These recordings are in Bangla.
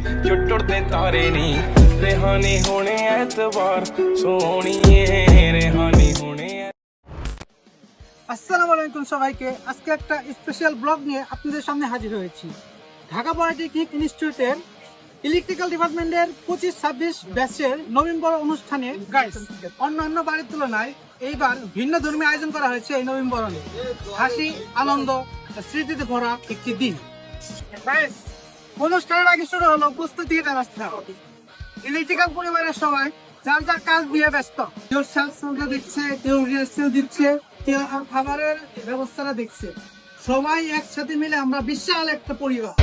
ਤੋੜਦੀ ਜੋ ਟੁੱਟਦੇ ਤਾਰੇ ਨਹੀਂ ਰਹਿਾਨੀ ਹੋਣੇ ਐਤਵਾਰ ਸੋਹਣੀਏ ਰਹਿਾਨੀ ਹੋਣੇ ਐ- আসসালামু আলাইকুম সবাইকে আজকে একটা স্পেশাল ব্লগ নিয়ে আপনাদের সামনে হাজির হয়েছি ঢাকা পলিটেকনিক ইনস্টিটিউটের ইলেকট্রিক্যাল ডিপার্টমেন্টের পঁচিশ ছাব্বিশ ব্যাচের নভেম্বর অনুষ্ঠানে গাইস অন্যান্য বাড়ির তুলনায় এইবার ভিন্ন ধর্মী আয়োজন করা হয়েছে এই নভেম্বরণে হাসি আনন্দ স্মৃতিতে ভরা একটি দিন গাইস অনুষ্ঠানের আগে শুরু হলো প্রস্তুতি ইলেকট্রিক্যাল পরিবারের সবাই যার যার কাজ দিয়ে ব্যস্ত। কেউ দিচ্ছে, কেউ রিহার্সেল দিচ্ছে, কেউ খাবারের ব্যবস্থাটা দেখছে। সবাই একসাথে মিলে আমরা বিশাল একটা পরিবার।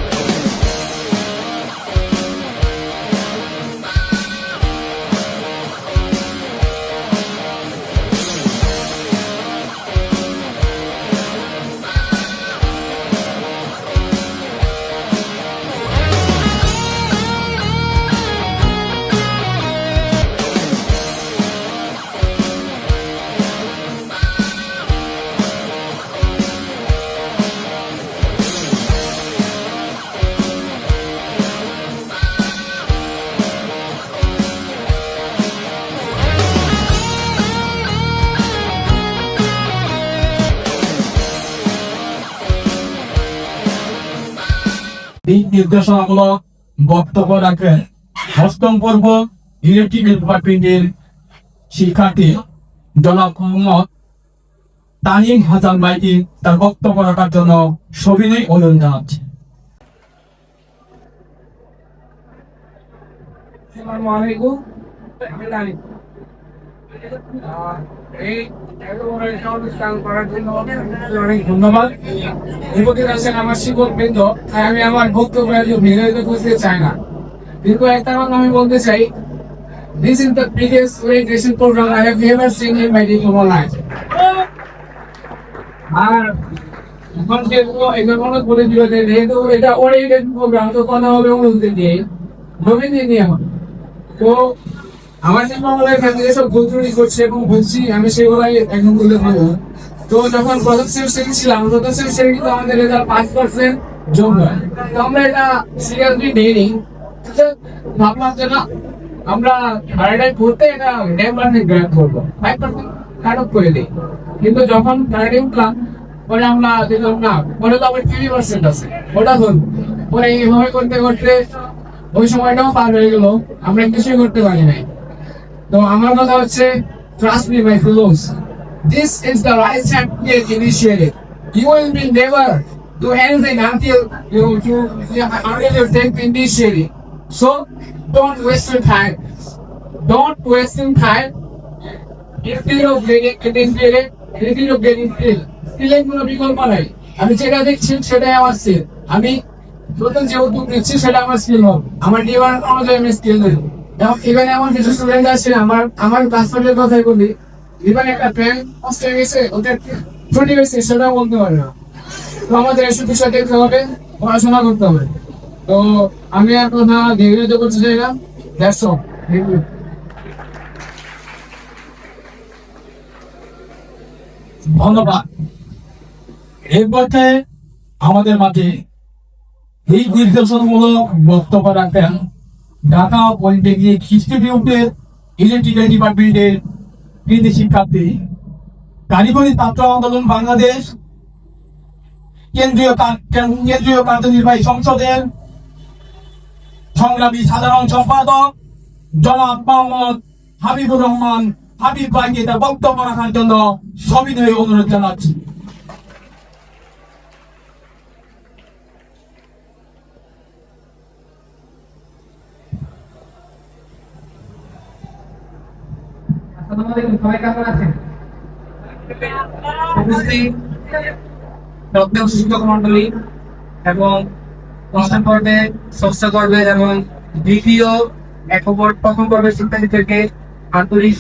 নির্দেশনামূলক বক্তব্য রাখেন অষ্টম পর্ব ইলেকট্রিক্যাল ডিপার্টমেন্টের শিক্ষার্থী জনাব মোহাম্মদ তানিম হাসান ভাইকে তার বক্তব্য রাখার জন্য সবিনয় অনুরোধ জানাচ্ছি। আসসালামু আলাইকুম। আমি আমার বক্তব্য বিরোধিত করতে চাই না। একটা আমি বলতে চাই. আর এখন যেগুলো এগুলো মনে করে দিল যে যেহেতু এটা ওরিয়েন্টেড প্রোগ্রাম তো কথা হবে অনুমতি দিয়ে। নিয়ে হবে তো আমার যে মামলায় এখান সব ভুল করছে এবং বলছি আমি সেগুলাই এখন তুলে ধরবো তো যখন প্রথম সেমিস্টারে ছিলাম, প্রথম সেমিস্টারে কিন্তু আমাদের রেজাল্ট পাঁচ পার্সেন্ট যোগ হয়। তো আমরা এটা সিরিয়াসলি নিইনি। ভাবলাম যে না, আমরা ভাড়াটাই করতে এটা ড্যাম পার্সেন্ট গ্রান্ট করব। ফাইভ পার্সেন্ট কাট অফ করে দিই। কিন্তু যখন ভাড়াটে উঠলাম, পরে আমরা দেখলাম না, পরে তো আবার থ্রি পার্সেন্ট আছে। ওটা ধরুন পরে এইভাবে করতে করতে ওই সময়টাও পার হয়ে গেল। আমরা কিছুই করতে পারি নাই। তো আমার কথা হচ্ছে trust me my fellows this is the royal champion initiative you will be never do anything until you to until you take the initiative so don't waste in time don't waste in time in fear of getting getting feel in fear of getting feel feeling কোনো বিকল্প নাই। আমি যেটা দেখছি, সেটাই আমার সিল আমি নতুন যে উদ্যোগ নিচ্ছি, সেটা আমার স্কিল হোক আমার ডিমান্ড অনুযায়ী আমি স্কিল দেবো এখানে আমার কিছু স্টুডেন্ট আছে, আমার আমার ক্লাসমেটের কথাই বলি। একটা নষ্ট হয়ে গেছে সেটাও বলতে পারে না। তো আমাদের এসব বিষয় দেখতে হবে, পড়াশোনা করতে হবে। তো আমি আর কথা করতে ধন্যবাদ। আমাদের এই নির্দেশনমূলক বক্তব্য রাখেন ঢাকা পলিটেকনিক ইনস্টিটিউটের ইলেকট্রিক্যাল ডিপার্টমেন্টের কৃতি শিক্ষার্থী। কারিগরি ছাত্র আন্দোলন বাংলাদেশ। কেন্দ্রীয় কেন্দ্রীয় কার্যনির্বাহী সংসদের সংগ্রামী সাধারণ সম্পাদক জনাব মোহাম্মদ হাবিবুর রহমান হাবিব ভাইকে তার বক্তব্য রাখার জন্য সবিনয় অনুরোধ জানাচ্ছি। আসসালামু সবাই কেমন আছেন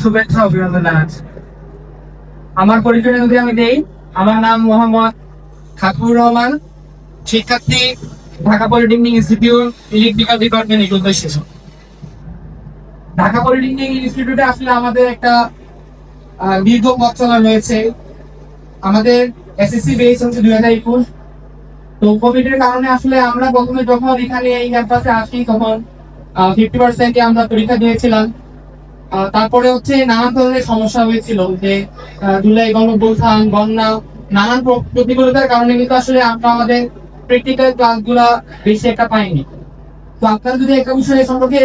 শুভেচ্ছা আমার পরিচয় যদি আমি দেই আমার নাম মোহাম্মদ খাকুর রহমান শিক্ষার্থী Dhaka polytechnic institute electrical department equipment station Dhaka polytechnic ইনস্টিটিউটে আসলে আমাদের একটা দীর্ঘ পথ চলা রয়েছে। আমাদের এসএসসি বেস হচ্ছে দুই হাজার একুশ। তো কোভিড এর কারণে আসলে আমরা প্রথমে যখন এখানে এই ক্যাম্পাসে আসি, তখন ফিফটি পার্সেন্টে আমরা পরীক্ষা দিয়েছিলাম। তারপরে হচ্ছে নানান ধরনের সমস্যা হয়েছিল যে জুলাই গণবুথান বন্যা, নানান প্রতিকূলতার কারণে কিন্তু আসলে আমরা আমাদের প্র্যাকটিক্যাল ক্লাসগুলা বেশি একটা পাইনি। তো আপনারা যদি একটা বিষয় সম্পর্কে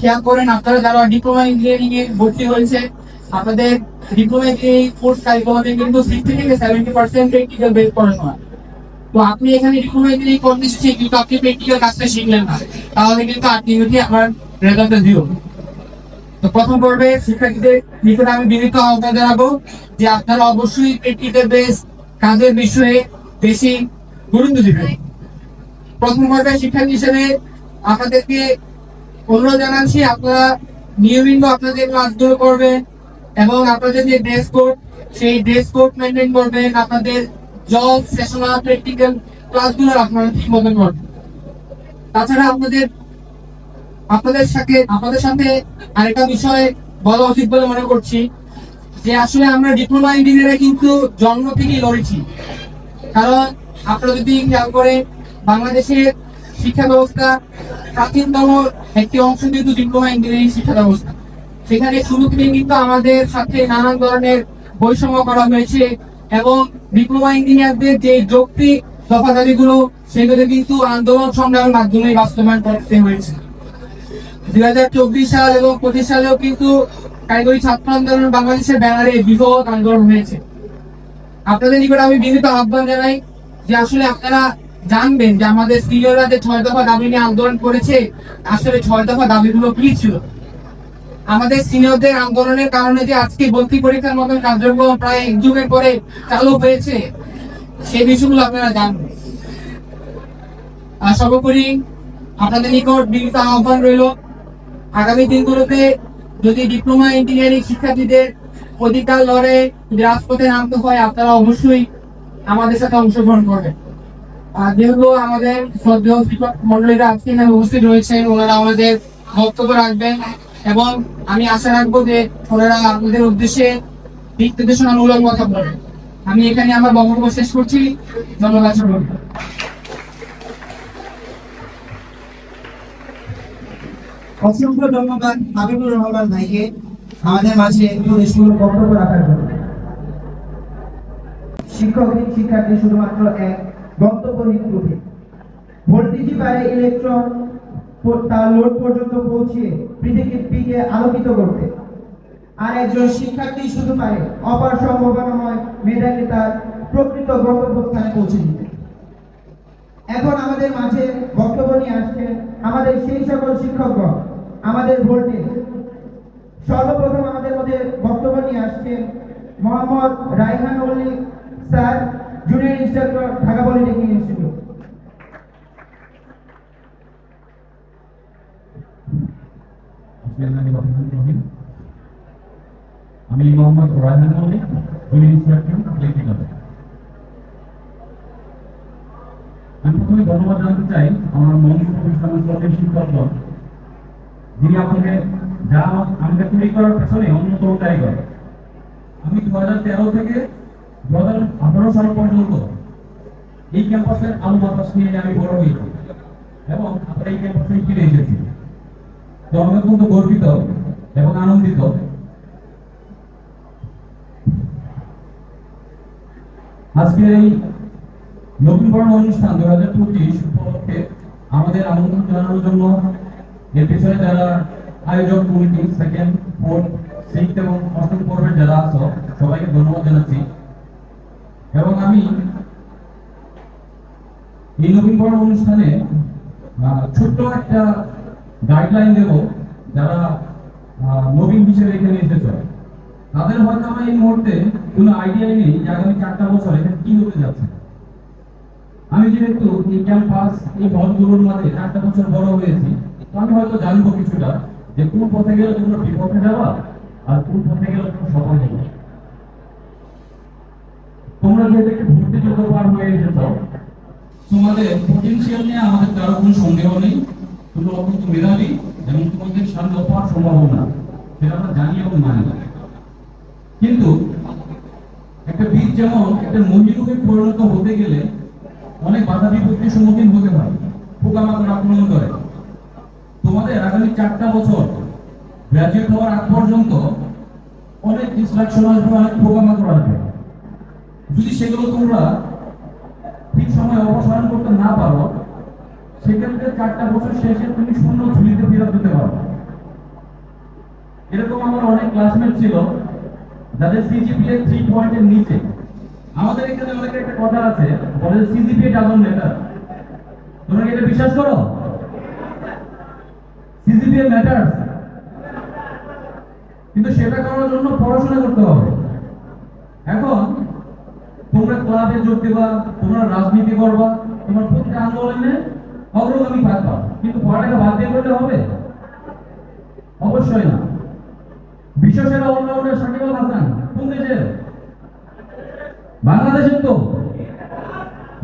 খেয়াল করেন, আপনারা যারা ডিপ্লোমা ইঞ্জিনিয়ারিং এ ভর্তি হয়েছে আপনাদের ডিপ্লোমা ইঞ্জিনিয়ারিং কোর্স কারিকুলামে কিন্তু সিক্সটি থেকে সেভেন্টি পার্সেন্ট প্র্যাকটিক্যাল বেস পড়ানো তো আপনি এখানে ডিপ্লোমা ইঞ্জিনিয়ারিং শিখে কিন্তু আপনি প্র্যাকটিক্যাল কাজটা শিখলেন না। তাহলে কিন্তু আলটিমেটলি আমার রেজাল্টটা জিরো তো প্রথম পর্বে শিক্ষার্থীদের আমি বিনীত আহ্বান জানাব যে আপনারা অবশ্যই প্র্যাকটিক্যাল বেস কাজের বিষয়ে বেশি গুরুত্ব দিবেন। প্রথম পর্বে শিক্ষার্থী হিসেবে আপনাদেরকে অনুরোধ জানাচ্ছি, আপনারা নিয়মিত আপনাদের ক্লাসগুলো করবেন এবং আপনাদের যে ড্রেস কোড সেই ড্রেস কোড মেনটেন করবেন। আপনাদের জব সেশনাল প্র্যাকটিক্যাল ক্লাসগুলো আপনারা ঠিক মতন করবেন। তাছাড়া আপনাদের আপনাদের সাথে আপনাদের সাথে আরেকটা বিষয় বলা উচিত বলে মনে করছি, যে আসলে আমরা ডিপ্লোমা ইঞ্জিনিয়ারে কিন্তু জন্ম থেকেই লড়েছি। কারণ আপনারা যদি খেয়াল করে বাংলাদেশের শিক্ষা ব্যবস্থা প্রাচীনতম একটি অংশ কিন্তু ডিপ্লোমা ইঞ্জিনিয়ারিং শিক্ষা ব্যবস্থা সেখানে শুরু থেকে কিন্তু আমাদের সাথে নানান ধরনের বৈষম্য করা হয়েছে এবং ডিপ্লোমা ইঞ্জিনিয়ারদের যে যৌক্তিক দফাদারিগুলো, সেগুলো কিন্তু আন্দোলন সংগ্রামের মাধ্যমে বাস্তবায়ন করতে হয়েছে। দুই হাজার চব্বিশ সাল এবং পঁচিশ সালেও কিন্তু কারিগরি ছাত্র আন্দোলন বাংলাদেশের ব্যানারে বৃহৎ আন্দোলন হয়েছে। আপনাদের নিকট আমি বিনীত আহ্বান জানাই যে আসলে আপনারা জানবেন যে আমাদের সিনিয়ররা যে ছয় দফা দাবি নিয়ে আন্দোলন করেছে আসলে ছয় দফা দাবিগুলো কি ছিল? আমাদের সিনিয়রদের আন্দোলনের কারণে যে আজকে ভর্তি পরীক্ষার মতন কার্যক্রম প্রায় এক যুগের পরে চালু হয়েছে সেই বিষয়গুলো আপনারা জানবেন। আর সর্বোপরি আপনাদের নিকট বিনীত আহ্বান রইল, আগামী দিনগুলোতে যদি ডিপ্লোমা ইঞ্জিনিয়ারিং শিক্ষার্থীদের অধিকার লড়ে রাজপথে নামতে হয়, আপনারা অবশ্যই আমাদের সাথে অংশগ্রহণ করবেন। যেহেতু আমাদের শ্রদ্ধেয় শিক্ষক মন্ডলীরা আজকে এখানে উপস্থিত রয়েছেন, ওনারা আমাদের বক্তব্য রাখবেন এবং আমি আশা রাখব যে ওনারা আমাদের উদ্দেশ্যে দিক নির্দেশনামূলক কথা বলবেন। আমি এখানে আমার বক্তব্য শেষ করছি। ধন্যবাদ। অসংখ্য ধন্যবাদ হাবিবুর রহমান ভাইকে আমাদের মাঝে বক্তব্য রাখার জন্য। শিক্ষকহীন শিক্ষার্থী শুধুমাত্র এক ভোল্টেজই পারে ইলেকট্রন তার লোড পর্যন্ত পৃথিবীকে আলোকিত করতে আর একজন শিক্ষার্থী শুধু পারে, অপার সম্ভাবনাময় তার প্রকৃত গন্তব্যস্থানে পৌঁছে দিতে এখন আমাদের মাঝে বক্তব্য নিয়ে আসছেন আমাদের সেই সকল শিক্ষকগণ, আমাদের ভোল্টেজ। সর্বপ্রথম আমাদের মধ্যে বক্তব্য নিয়ে আসছেন Mohammad Raihan sir. Junior instructor Dhaka polytechnic institute আমি মোহাম্মদ মল্লিক আমি প্রথমে ধন্যবাদ জানাতে চাই আমার মঞ্চ প্রতিষ্ঠানের শিক্ষকগণ যিনি আমাকে যা আমাকে তৈরি করার পেছনে অন্যতম আমি দু হাজার তেরো থেকে দু সাল পর্যন্ত এই ক্যাম্পাসের আলো বাতাস নিয়ে আমি বড় হয়েছি এবং আমরা এই ক্যাম্পাসে ফিরে এসেছি। তো আমি অত্যন্ত গর্বিত এবং আনন্দিত। আজকে এই নবীনবরণ অনুষ্ঠান দু হাজার পঁচিশ উপলক্ষে আমাদের আমন্ত্রণ জানানোর জন্য এর পিছনে যারা আয়োজক কমিটি সেকেন্ড ফোর্থ সিক্স এবং অষ্টম পর্বের যারা আছো, সবাইকে ধন্যবাদ জানাচ্ছি। এবং আমি এই নবীনবরণ অনুষ্ঠানে ছোট্ট একটা গাইডলাইন দেব যারা নবীন হিসেবে এখানে এসেছে। তাদের হয়তো আমার এই মুহূর্তে কোনো আইডিয়া নেই যে আগামী চারটা বছর এখানে কি হতে যাচ্ছে। আমি যেহেতু এই ক্যাম্পাস এই মহলগুলোর মাঝে চারটা বছর বড় হয়েছি, তো আমি হয়তো জানব কিছুটা যে কোন পথে গেলে তোমরা বিপথে যাওয়া আর কোন পথে গেলে তোমরা সফল হবে। তোমরা যেহেতু একটু ভর্তি যোগ্য পার হয়ে এসেছ, তোমাদের পটেনশিয়াল নিয়ে আমাদের কারও কোনো সন্দেহ নেই। তোমরা অত্যন্ত মেধাবী এবং তোমাদের সামনে অপার সম্ভাবনা, সেটা আমরা জানি এবং মানি। কিন্তু একটা বীজ যেমন একটা মহিরূপে পরিণত হতে গেলে অনেক বাধা বিপত্তির সম্মুখীন হতে হয়, পোকামাকড় আক্রমণ করে। তোমাদের আগামী চারটা বছর গ্রাজুয়েট হওয়ার আগ পর্যন্ত অনেক ডিস্ট্রাকশন আসবে অনেক পোকামাকড় আসবে। যদি সেগুলো তোমরা ঠিক সময় অপসারণ করতে না পারো, সেক্ষেত্রে চারটা বছর শেষে তুমি শূন্য ঝুলিতে ফেরত দিতে পারো। এরকম আমার অনেক ক্লাসমেট ছিল, যাদের সিজিপিএ থ্রি পয়েন্টের নিচে। আমাদের এখানে অনেকের একটা কথা আছে, বলে সিজিপিএ ডাজন ম্যাটার তোমরা এটা বিশ্বাস করো? সিজিপিএ ম্যাটার কিন্তু সেটা করার জন্য পড়াশোনা করতে হবে। এখন তোমরা ক্লাবে যোগ দেবা, তোমরা রাজনীতি করবা, তোমার প্রত্যেক আন্দোলনে অগ্রগামী থাকবা। কিন্তু পড়ালেখা বাদ দিয়ে করলে হবে? অবশ্যই না। বিশ্বসেরা অলরাউন্ডার সাকিব আল হাসান, কোন দেশের? বাংলাদেশের তো।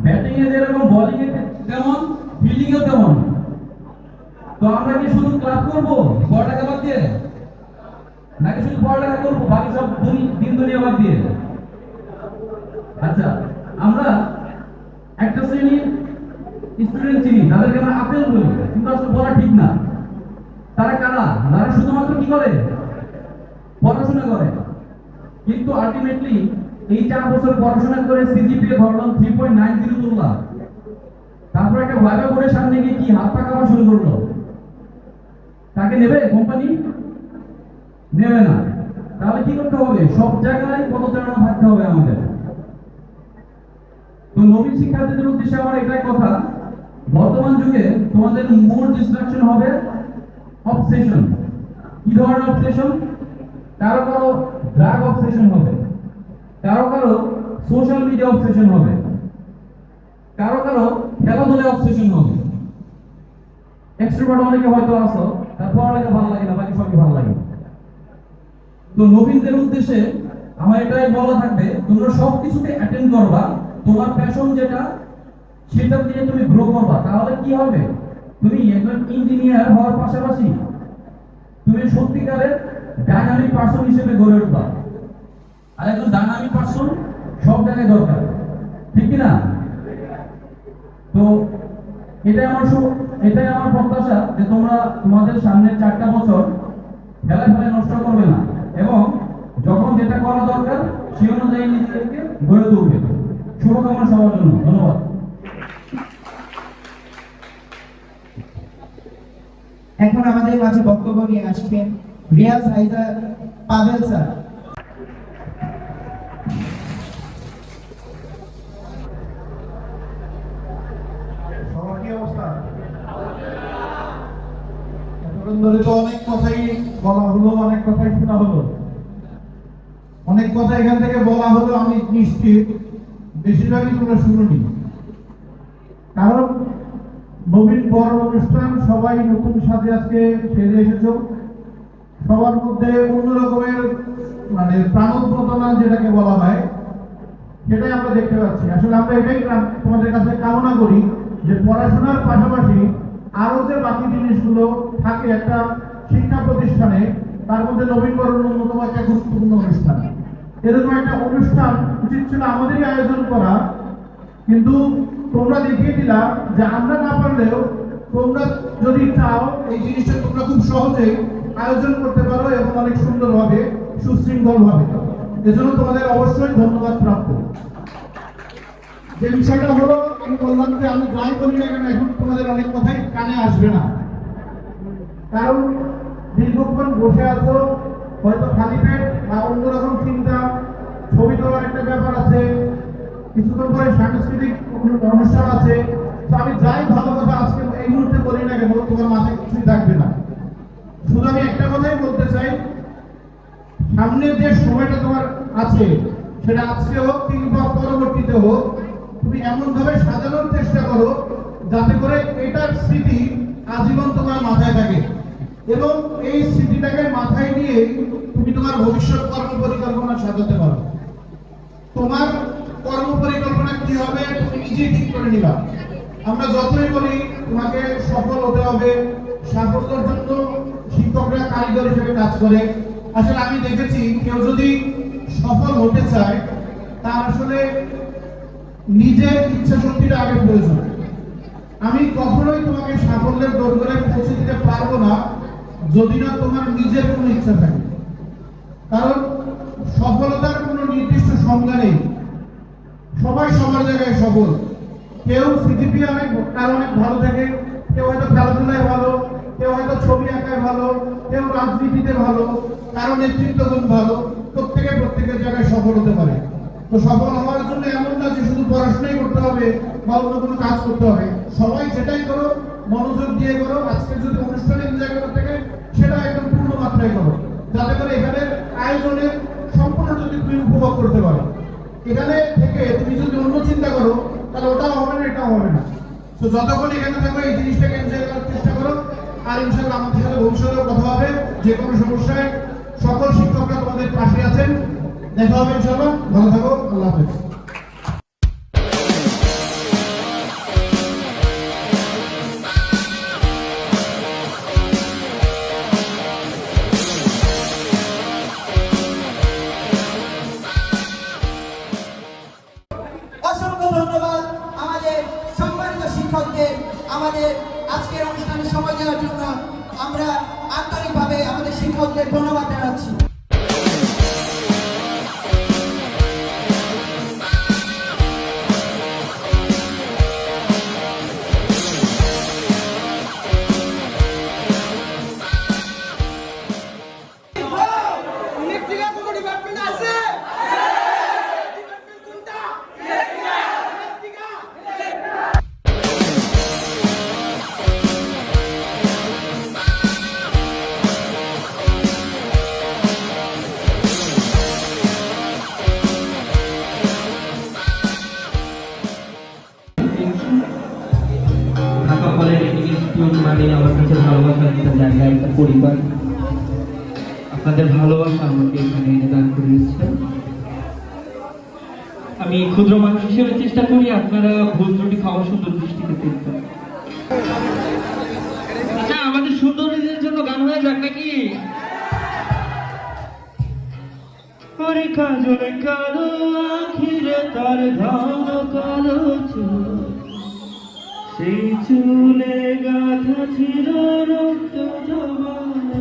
ব্যাটিং এ যেরকম বোলিং এ তেমন ফিল্ডিং এও তেমন। তো আমরা কি শুধু ক্লাব করব? পড়ালেখা বাদ দিয়ে? নাকি শুধু পড়ালেখা করব? বাকি সব দিন দুনিয়া বাদ দিয়ে? আচ্ছা আমরা একটা শ্রেণির স্টুডেন্ট চিনি তাদেরকে আমরা আপেল বলি। কিন্তু আসলে বলা ঠিক না। তারা কারা? তারা শুধুমাত্র কি করে? পড়াশোনা করে। কিন্তু আলটিমেটলি এই চার বছর পড়াশোনা করে সিজিপিএ ধরলাম থ্রি পয়েন্ট নাইন জিরো তুললাম তারপর একটা ভাইবা করে সামনে গিয়ে কি হাত পা কামা শুরু করল? তাকে নেবে কোম্পানি নেবে না। তাহলে কি করতে হবে? সব জায়গায় পদচারণা থাকতে হবে আমাদের। তো নবীন শিক্ষার্থীদের উদ্দেশ্যে আমার এটাই কথা, বর্তমান যুগে তোমাদের মূল ডিস্ট্রাকশন হবে অবসেশন কি ধরনের অবসেশন কারও কারও ড্রাগ অবসেশন হবে, কারও কারও সোশ্যাল মিডিয়া অবসেশন হবে, কারও কারও খেলাধুলায় অবসেশন হবে। এক্সট্রোভার্ট অনেকে হয়তো আসো তার পড়ালেখা ভালো লাগে না, বাকি সবই ভালো লাগে। তো নবীনদের উদ্দেশ্যে আমার এটাই বলা থাকবে, তোমরা সব কিছুতে অ্যাটেন্ড করবা তোমার প্যাশন যেটা, সেটা দিয়ে তুমি গ্রো করবা। তাহলে কি হবে? তুমি একজন ইঞ্জিনিয়ার হওয়ার পাশাপাশি তুমি সত্যিকারের ডাইনামিক পার্সন হিসেবে গড়ে উঠবা। আর একজন ডাইনামিক পার্সন সব জায়গায় দরকার। ঠিক কি না তো এটাই আমার এটাই আমার প্রত্যাশা যে তোমরা তোমাদের সামনে চারটা বছর খেলা খেলায় নষ্ট করবে না। এবং যখন যেটা করা দরকার, সেই অনুযায়ী নিজেদেরকে গড়ে তুলবে। শুভকামনা সবার জন্য। ধন্যবাদ। এখন আমাদের মাঝে বক্তব্য নিয়ে আসবেন রিয়াজ স্যার। অনেক কথাই বলা হলো, অনেক কথাই শোনা হলো। অনেক কথা এখান থেকে বলা হলো, আমি নিশ্চিত। বেশিরভাগই তোমরা শুনুনি। কারণ নবীন বড় অনুষ্ঠান সবাই নতুন সাথে আজকে সেরে এসেছ। সবার মধ্যে অন্য রকমের মানে প্রাণোদ্বোধনা যেটাকে বলা হয়, সেটাই আমরা দেখতে পাচ্ছি। আসলে আমরা এটাই তোমাদের কাছে কামনা করি যে পড়াশোনার পাশাপাশি আরও যে বাকি জিনিসগুলো থাকে একটা শিক্ষা প্রতিষ্ঠানে, তার মধ্যে নবীনবরণ অন্যতম একটা গুরুত্বপূর্ণ অনুষ্ঠান। এরকম একটা অনুষ্ঠান উচিত ছিল আমাদেরই আয়োজন করা। কিন্তু তোমরা দেখিয়ে দিলা যে আমরা না পারলেও তোমরা যদি চাও এই জিনিসটা তোমরা খুব সহজেই আয়োজন করতে পারো এবং অনেক সুন্দরভাবে সুশৃঙ্খলভাবে এজন্য তোমাদের অবশ্যই ধন্যবাদ প্রাপ্ত। যে বিষয়টা হলো, আমি বললাম যে আমি যাই করি না কেন, এখন তোমাদের অনেক কথাই কানে আসবে না। কারণ দীর্ঘক্ষণ বসে আছো হয়তো খালি পেট বা অন্যরকম চিন্তা, ছবি তোলার একটা ব্যাপার আছে, কিছুক্ষণ পরে সাংস্কৃতিক অনুষ্ঠান আছে। তো আমি যাই ভালো কথা আজকে এই মুহূর্তে বলি না কেন, তোমার মাথায় কিছুই থাকবে না। শুধু আমি একটা কথাই বলতে চাই সামনে যে সময়টা তোমার আছে, সেটা আজকে হোক কিংবা পরবর্তীতে হোক, তুমি এমন ভাবে সাজানোর চেষ্টা করো, যাতে করে এটার স্মৃতি আজীবন তোমার মাথায় থাকে। এবং এই স্মৃতিটাকে মাথায় নিয়ে তুমি তোমার ভবিষ্যৎ কর্ম পরিকল্পনা সাজাতে পারো। তোমার কর্ম পরিকল্পনা কি হবে, তুমি নিজেই ঠিক করে নিবা। আমরা যতই বলি, তোমাকে সফল হতে হবে, সাফল্যের জন্য শিক্ষকরা কারিগর হিসেবে কাজ করে। আসলে আমি দেখেছি, কেউ যদি সফল হতে চায়, তার আসলে নিজের ইচ্ছা শক্তিটা আগে প্রয়োজন। আমি কখনোই তোমাকে সাফল্যের দোরগোড়ায় পৌঁছে দিতে পারব না যদি না তোমার নিজের কোনো ইচ্ছা থাকে। কারণ সফলতার কোনো নির্দিষ্ট সংজ্ঞা নেই। সবাই সবার জায়গায় সফল। কেউ সিজিপি অনেক অনেক ভালো থাকে, কেউ হয়তো খেলাধুলায় ভালো, কেউ হয়তো ছবি আঁকায় ভালো, কেউ রাজনীতিতে ভালো, কারও নেতৃত্ব গুণ ভালো, প্রত্যেকে প্রত্যেকের জায়গায় সফল হতে পারে। তো সফল হওয়ার জন্য এমন না যে শুধু পড়াশোনাই করতে হবে বা অন্য কোনো কাজ করতে হবে। সবাই সেটাই করো, মনোযোগ দিয়ে করো। আজকে যদি অনুষ্ঠানে করার থেকে সেটা একদম পূর্ণ মাত্রায় করো যাতে করে এখানের আয়োজনের সম্পূর্ণ যদি তুমি উপভোগ করতে পারো। এখানে থেকে তুমি যদি অন্য চিন্তা করো, তাহলে ওটাও হবে না, এটাও হবে না। তো যতক্ষণ এখানে থাকো এই জিনিসটাকে এনজয় করার চেষ্টা করো। আর ইনশাল্লাহ আমাদের সাথে ভবিষ্যতেও কথা হবে, যে কোনো সমস্যায় সকল শিক্ষকরা তোমাদের পাশে আছেন। দেখা হবে ইনশাল্লাহ ভালো থাকো, আল্লাহ হাফেজ। চেষ্টা করি আপনারা ভুল ত্রুটি খাওয়ার সুন্দর দৃষ্টিতে দেখবেন আচ্ছা আমাদের সুন্দরীদের জন্য গান হয়ে যাক নাকি? ওরে কাজলে, কালো আখিরে তার ঘন কালো চুল সেই চুলে গাথা ছিল রক্ত জমানো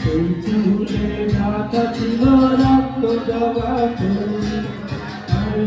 সেই চুলে ঢাকা ছিল রক্ত জবা ফুল আর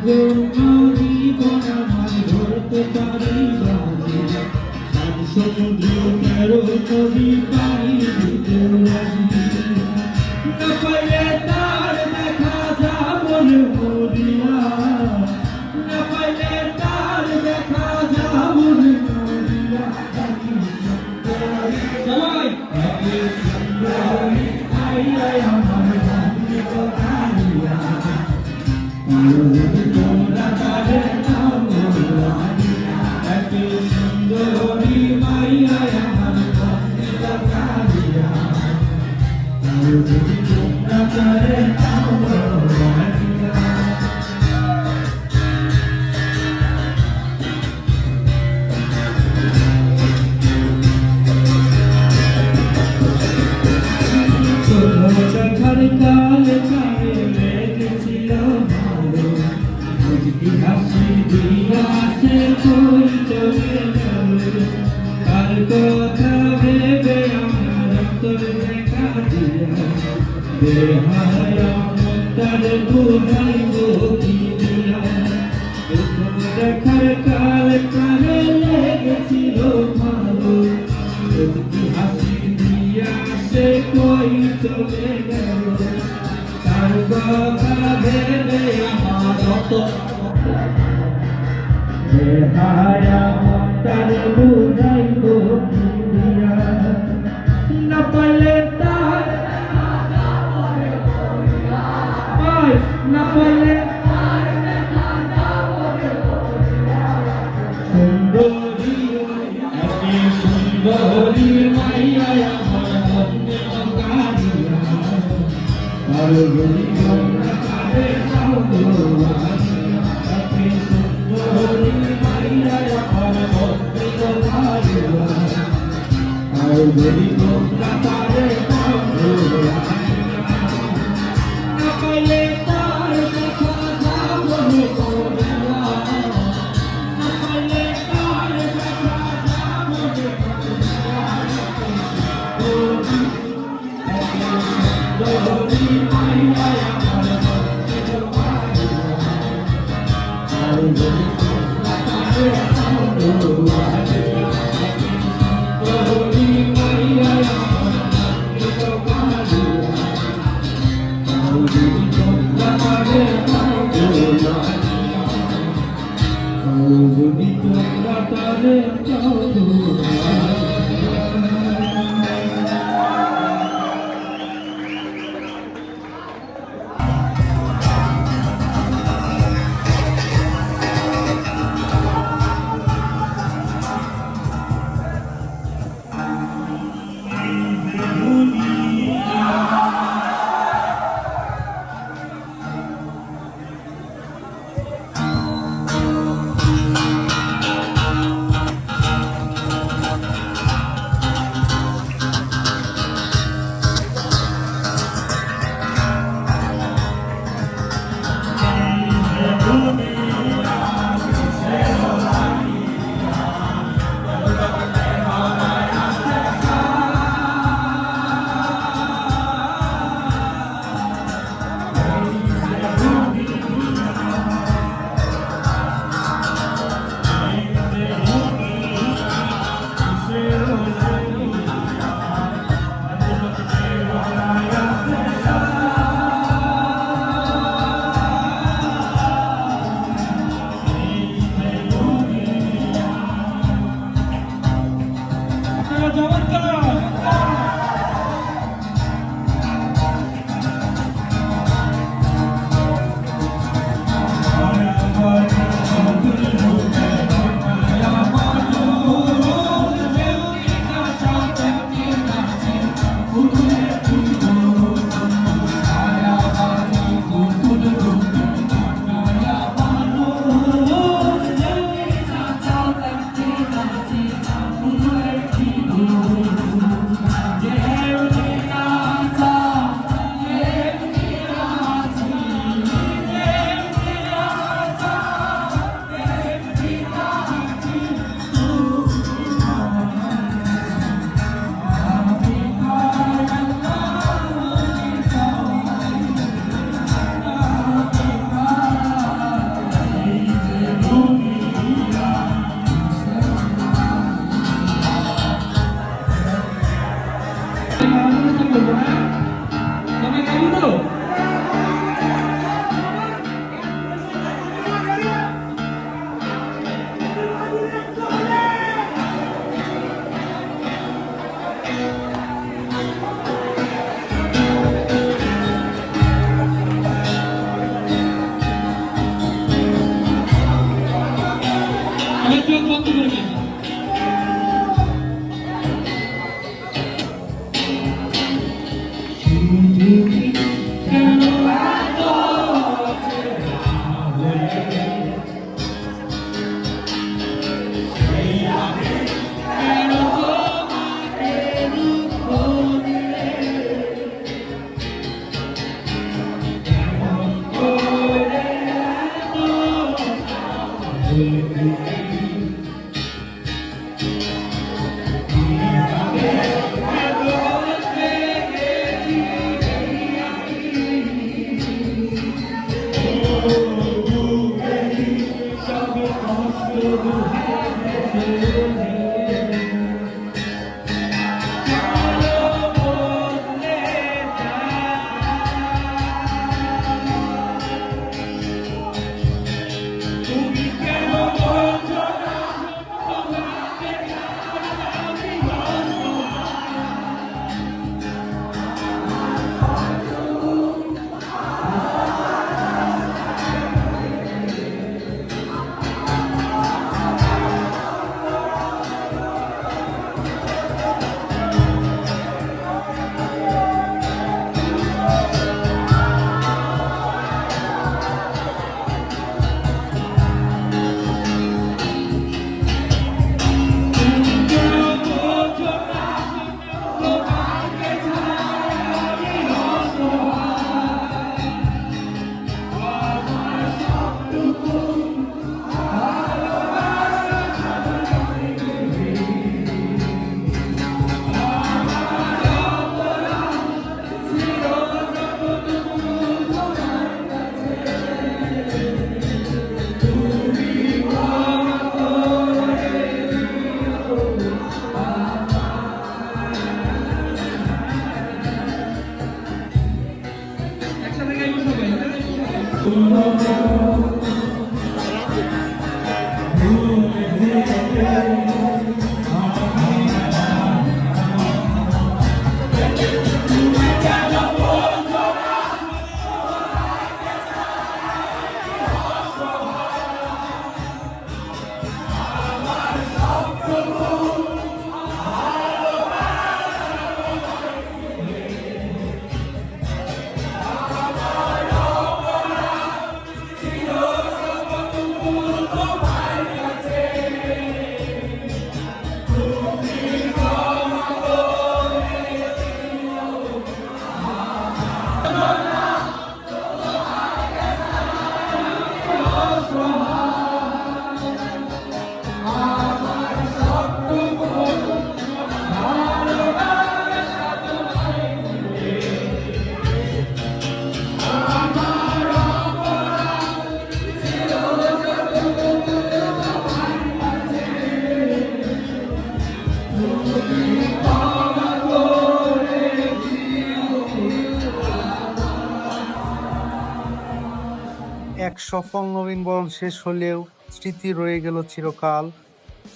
এক সফল নবীন বরণ শেষ হলেও স্মৃতি রয়ে গেল চিরকাল।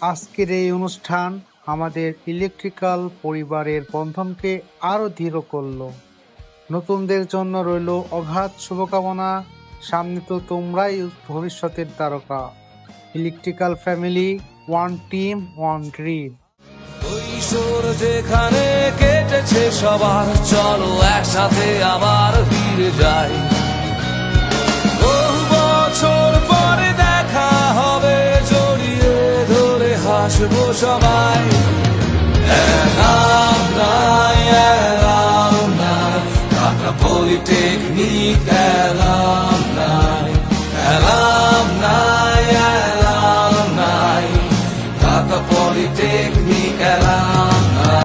আজকের এই অনুষ্ঠান আমাদের ইলেকট্রিক্যাল পরিবারের বন্ধনকে আরও দৃঢ় করল। নতুনদের জন্য রইল অগাধ শুভকামনা। সামনে তো তোমরাই ভবিষ্যতের তারকা। Electrical family, one team, one dream. যেখানে কেটেছে সবার, চলো একসাথে আবার ফিরে যাই। বহু বছর পরে দেখা হবে জড়িয়ে ধরে হাসবো সবাই। এলাম নাই এলাম নাই